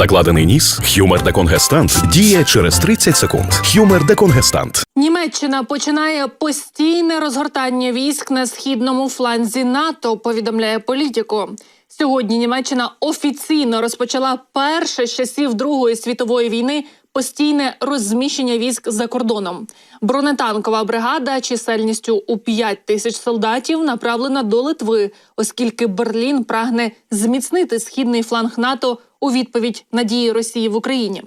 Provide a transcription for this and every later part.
Закладений ніс, хюмер деконгестант діє через 30 секунд. Хюмер деконгестант. Німеччина починає постійне розгортання військ на східному фланзі НАТО. Повідомляє політико. Сьогодні Німеччина офіційно розпочала перше з часів Другої світової війни постійне розміщення військ за кордоном. Бронетанкова бригада чисельністю у 5 тисяч солдатів направлена до Литви, оскільки Берлін прагне зміцнити східний фланг НАТО у відповідь на дії Росії в Україні.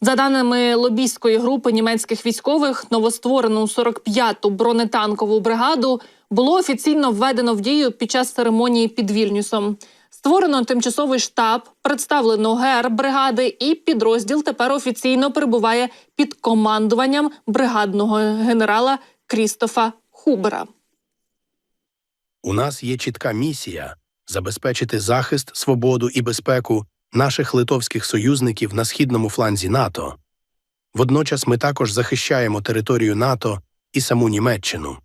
За даними лобійської групи німецьких військових, новостворену 45-ту бронетанкову бригаду було офіційно введено в дію під час церемонії під Вільнюсом. Створено тимчасовий штаб, представлено ГР бригади, і підрозділ тепер офіційно перебуває під командуванням бригадного генерала Крістофа Хубера. У нас є чітка місія забезпечити захист, свободу і безпеку наших литовських союзників на східному фланзі НАТО. Водночас ми також захищаємо територію НАТО і саму Німеччину.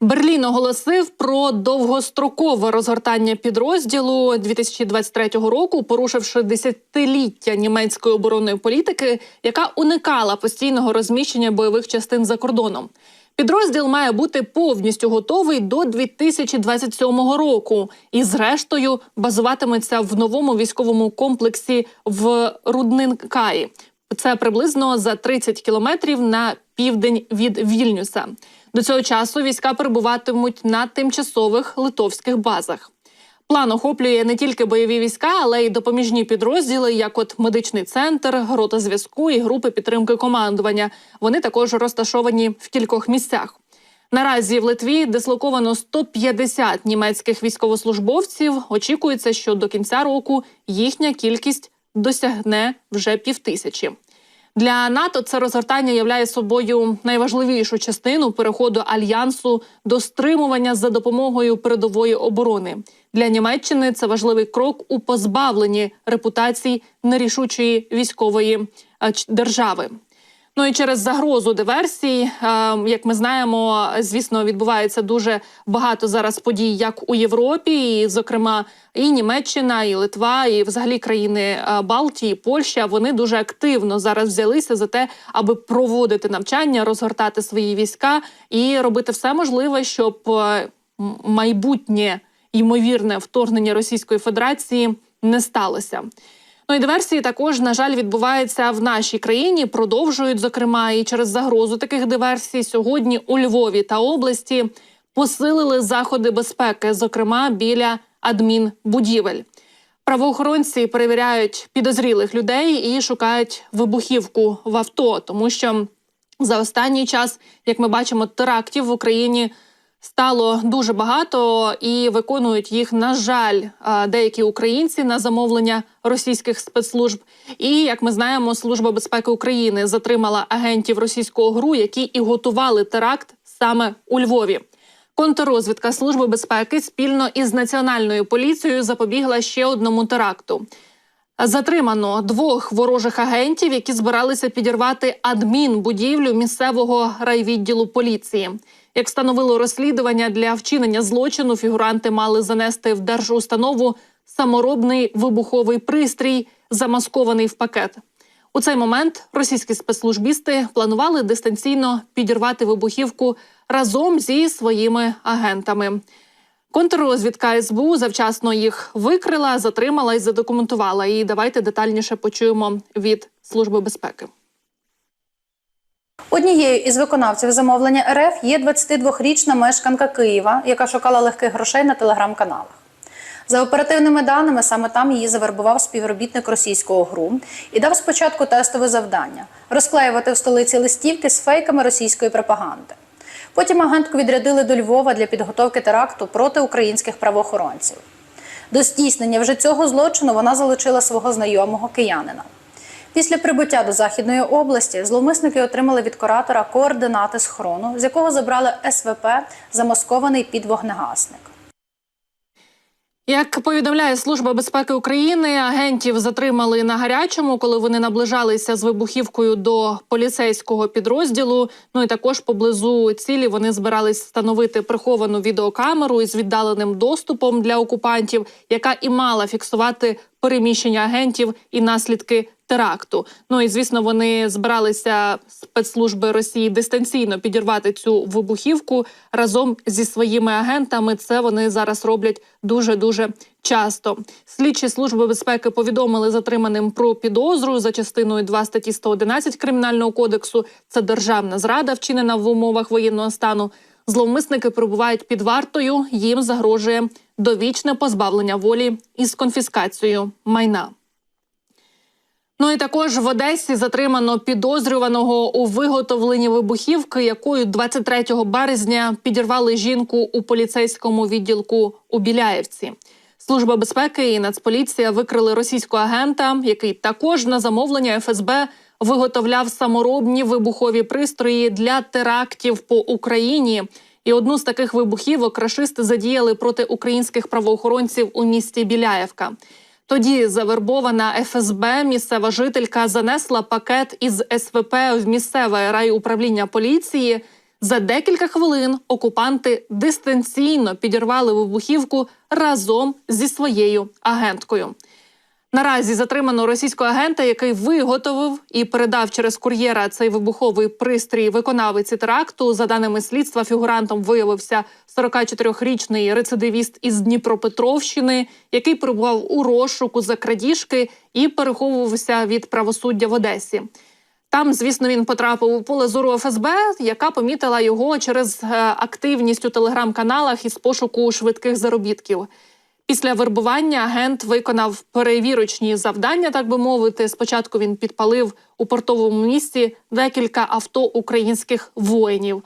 Берлін оголосив про довгострокове розгортання підрозділу 2023 року, порушивши десятиліття німецької оборонної політики, яка уникала постійного розміщення бойових частин за кордоном. Підрозділ має бути повністю готовий до 2027 року і, зрештою, базуватиметься в новому військовому комплексі в Руднинкаї. Це приблизно за 30 кілометрів на південь від Вільнюса. До цього часу війська перебуватимуть на тимчасових литовських базах. План охоплює не тільки бойові війська, але й допоміжні підрозділи, як от медичний центр, рота зв'язку і групи підтримки командування. Вони також розташовані в кількох місцях. Наразі в Литві дислоковано 150 німецьких військовослужбовців. Очікується, що до кінця року їхня кількість досягне вже півтисячі. Для НАТО це розгортання являє собою найважливішу частину переходу альянсу до стримування за допомогою передової оборони. Для Німеччини це важливий крок у позбавленні репутації нерішучої військової е, держави. Ну і через загрозу диверсій, е, як ми знаємо, звісно, відбувається дуже багато зараз подій, як у Європі, і, зокрема, і Німеччина, і Литва, і взагалі країни е, Балтії, Польща. Вони дуже активно зараз взялися за те, аби проводити навчання, розгортати свої війська і робити все можливе, щоб е, майбутнє ймовірне вторгнення Російської Федерації не сталося. Ну і диверсії також, на жаль, відбуваються в нашій країні. Продовжують, зокрема, і через загрозу таких диверсій сьогодні у Львові та області посилили заходи безпеки, зокрема біля адмінбудівель. Правоохоронці перевіряють підозрілих людей і шукають вибухівку в авто, тому що за останній час, як ми бачимо, терактів в Україні стало дуже багато і виконують їх, на жаль, деякі українці на замовлення російських спецслужб. І як ми знаємо, Служба безпеки України затримала агентів російського ГРУ, які і готували теракт саме у Львові. Контррозвідка Служби безпеки спільно із національною поліцією запобігла ще одному теракту. Затримано двох ворожих агентів, які збиралися підірвати адмінбудівлю місцевого райвідділу поліції. Як встановило розслідування для вчинення злочину, фігуранти мали занести в держустанову саморобний вибуховий пристрій, замаскований в пакет. У цей момент російські спецслужбісти планували дистанційно підірвати вибухівку разом зі своїми агентами. Контррозвідка СБУ завчасно їх викрила, затримала і задокументувала. І давайте детальніше почуємо від Служби безпеки. Однією із виконавців замовлення РФ є 22-річна мешканка Києва, яка шукала легких грошей на телеграм-каналах. За оперативними даними, саме там її завербував співробітник російського ГРУ і дав спочатку тестове завдання розклеювати в столиці листівки з фейками російської пропаганди. Потім агентку відрядили до Львова для підготовки теракту проти українських правоохоронців. До здійснення вже цього злочину вона залучила свого знайомого киянина. Після прибуття до Західної області зловмисники отримали від куратора координати схорону, з якого забрали СВП, замаскований під вогнегасник. Як повідомляє Служба безпеки України, агентів затримали на гарячому, коли вони наближалися з вибухівкою до поліцейського підрозділу. Ну і також поблизу цілі вони збирались встановити приховану відеокамеру із віддаленим доступом для окупантів, яка і мала фіксувати переміщення агентів і наслідки теракту. Ну і звісно, вони збиралися спецслужби Росії дистанційно підірвати цю вибухівку разом зі своїми агентами. Це вони зараз роблять дуже дуже часто. Слідчі служби безпеки повідомили затриманим про підозру за частиною 2 статті 111 кримінального кодексу. Це державна зрада, вчинена в умовах воєнного стану. Зловмисники перебувають під вартою. Їм загрожує довічне позбавлення волі із конфіскацією майна. Ну і також в Одесі затримано підозрюваного у виготовленні вибухівки, якою 23 березня підірвали жінку у поліцейському відділку у Біляєвці. Служба безпеки і Нацполіція викрили російського агента, який також на замовлення ФСБ виготовляв саморобні вибухові пристрої для терактів по Україні. І одну з таких вибухівок рашисти задіяли проти українських правоохоронців у місті Біляєвка. Тоді завербована ФСБ місцева жителька занесла пакет із СВП в місцеве райуправління поліції. За декілька хвилин окупанти дистанційно підірвали вибухівку разом зі своєю агенткою. Наразі затримано російського агента, який виготовив і передав через кур'єра цей вибуховий пристрій виконавиці теракту. За даними слідства, фігурантом виявився 44-річний рецидивіст із Дніпропетровщини, який перебував у розшуку за крадіжки і переховувався від правосуддя в Одесі. Там, звісно, він потрапив у поле зору ФСБ, яка помітила його через е, активність у телеграм-каналах із пошуку швидких заробітків. Після вербування агент виконав перевірочні завдання, так би мовити. Спочатку він підпалив у портовому місті декілька авто українських воїнів.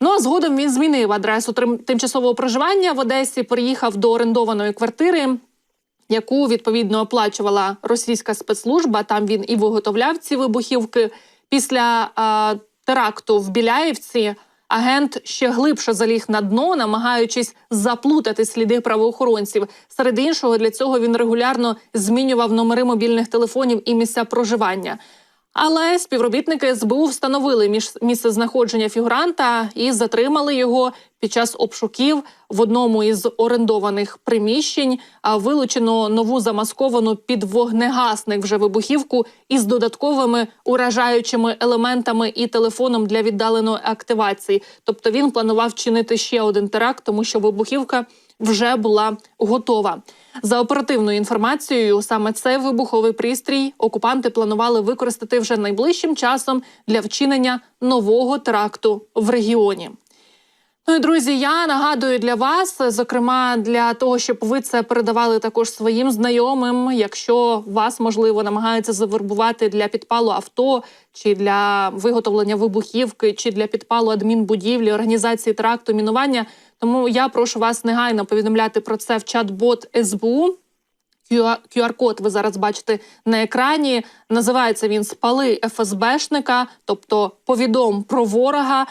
Ну а згодом він змінив адресу тимчасового проживання в Одесі, переїхав до орендованої квартири, яку відповідно оплачувала російська спецслужба. Там він і виготовляв ці вибухівки. Після а, теракту в Біляєвці агент ще глибше заліг на дно, намагаючись заплутати сліди правоохоронців. Серед іншого, для цього він регулярно змінював номери мобільних телефонів і місця проживання. Але співробітники СБУ встановили між місце знаходження фігуранта і затримали його під час обшуків в одному із орендованих приміщень. Вилучено нову замасковану під вогнегасник вже вибухівку із додатковими уражаючими елементами і телефоном для віддаленої активації. Тобто він планував чинити ще один теракт, тому що вибухівка вже була готова. За оперативною інформацією, саме цей вибуховий пристрій окупанти планували використати вже найближчим часом для вчинення нового теракту в регіоні. Ну і друзі, я нагадую для вас, зокрема для того, щоб ви це передавали також своїм знайомим. Якщо вас можливо намагаються завербувати для підпалу авто, чи для виготовлення вибухівки, чи для підпалу адмінбудівлі, організації тракту, мінування. Тому я прошу вас негайно повідомляти про це в чат-бот СБУ. QR-код ви зараз бачите на екрані. Називається він Спали ФСБшника, тобто повідом про ворога.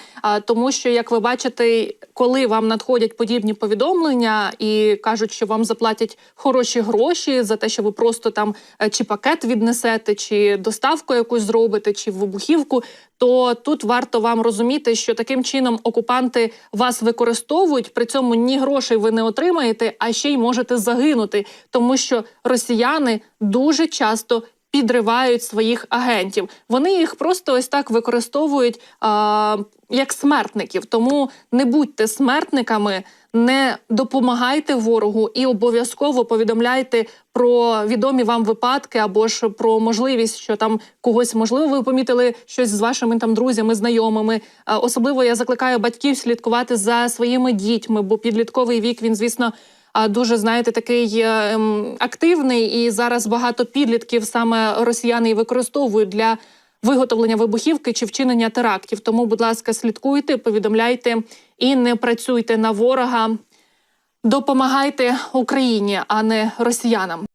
Тому що, як ви бачите, коли вам надходять подібні повідомлення і кажуть, що вам заплатять хороші гроші за те, що ви просто там е, чи пакет віднесете, чи доставку якусь зробите, чи вибухівку. То тут варто вам розуміти, що таким чином окупанти вас використовують. При цьому ні грошей ви не отримаєте, а ще й можете загинути, тому що росіяни дуже часто підривають своїх агентів. Вони їх просто ось так використовують а, як смертників. Тому не будьте смертниками, не допомагайте ворогу і обов'язково повідомляйте про відомі вам випадки або ж про можливість, що там когось можливо ви помітили щось з вашими там друзями, знайомими. Особливо я закликаю батьків слідкувати за своїми дітьми, бо підлітковий вік він, звісно. А дуже знаєте, такий е, ем, активний, і зараз багато підлітків саме росіяни і використовують для виготовлення вибухівки чи вчинення терактів. Тому, будь ласка, слідкуйте, повідомляйте і не працюйте на ворога. Допомагайте Україні, а не росіянам.